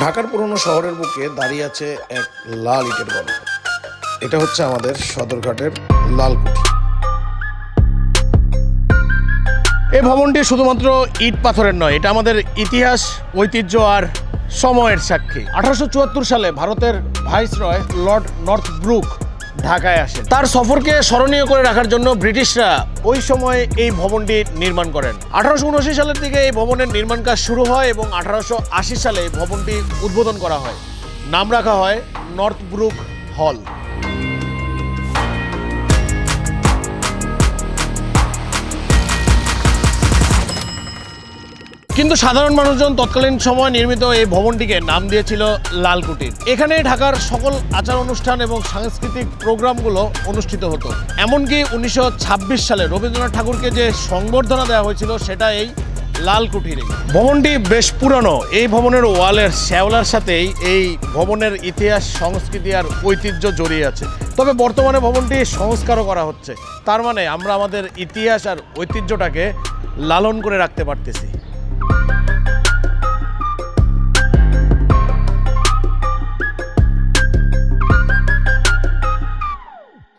ঢাকার পুরনো শহরের বুকে দাঁড়িয়ে আছে এক লাল ইটের গল্প এটা হচ্ছে আমাদের সদরঘাটের লালকুঠি। এই ভবনটি শুধুমাত্র ইট পাথরের নয়, এটা আমাদের ইতিহাস, ঐতিহ্য আর সময়ের সাক্ষী। আঠারোশো চুয়াত্তর সালে ভারতের viceroy Lord Northbrook ঢাকায় আসেন। তার সফরকে স্মরণীয় করে রাখার জন্য ব্রিটিশরা ওই সময় এই ভবনটি নির্মাণ করেন। আঠারোশো উনআশি সালের দিকে এই ভবনের নির্মাণ কাজ শুরু হয় এবং আঠারোশো আশি সালে ভবনটি উদ্বোধন করা হয়। নাম রাখা হয় নর্থ ব্রুক হল। কিন্তু সাধারণ মানুষজন তৎকালীন সময় নির্মিত এই ভবনটিকে নাম দিয়েছিল লালকুটির। এখানে ঢাকার সকল আচার অনুষ্ঠান এবং সাংস্কৃতিক প্রোগ্রামগুলো অনুষ্ঠিত হতো। এমনকি উনিশশো ছাব্বিশ সালে রবীন্দ্রনাথ ঠাকুরকে যে সংবর্ধনা দেওয়া হয়েছিল, সেটা এই লালকুঠিরে ভবনটি বেশ পুরানো। এই ভবনের ওয়ালের শ্যাওলার সাথেই এই ভবনের ইতিহাস, সংস্কৃতি আর ঐতিহ্য জড়িয়ে আছে। তবে বর্তমানে ভবনটি সংস্কারও করা হচ্ছে। তার মানে আমরা আমাদের ইতিহাস আর ঐতিহ্যটাকে লালন করে রাখতে পারতেছি। Bye.